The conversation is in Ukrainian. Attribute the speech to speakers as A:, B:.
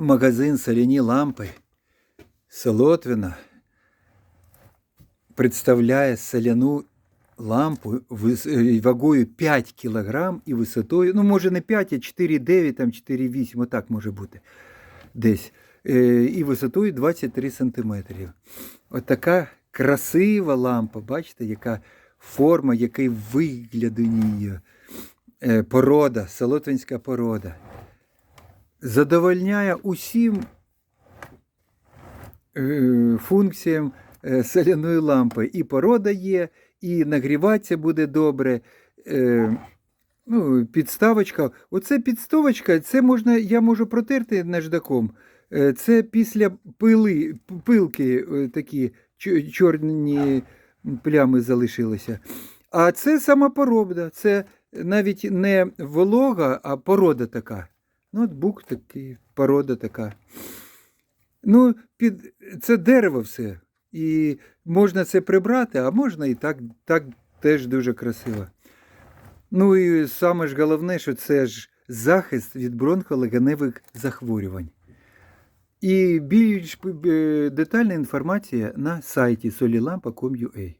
A: магазин соляні лампи Солотвіна представляє соляну лампу е, вагою 5 кг і висотою, ну, може не 5, а 4,9, там 4,8, отак може бути десь. І висотою 23 см. От така красива лампа, бачите, яка форма, який вигляд у ній. Е, Порода, солотвинська порода. Задовольняє усім е, функціям е, соляної лампи. І порода є, і нагріватися буде добре. Е, ну, підставочка. Оце підставочка, це можна, я можу протерти наждаком. Це після пили, пилки такі чорні плями залишилися. А це сама порода. Це навіть не волога, а порода така. Ну, от бук такий, порода така. Ну, під... це дерево все. І можна це прибрати, а можна і так, так теж дуже красиво. Ну і саме ж головне, що це ж захист від бронхолегеневих захворювань. І більш е, детальна інформація на сайті solilampa.com.ua.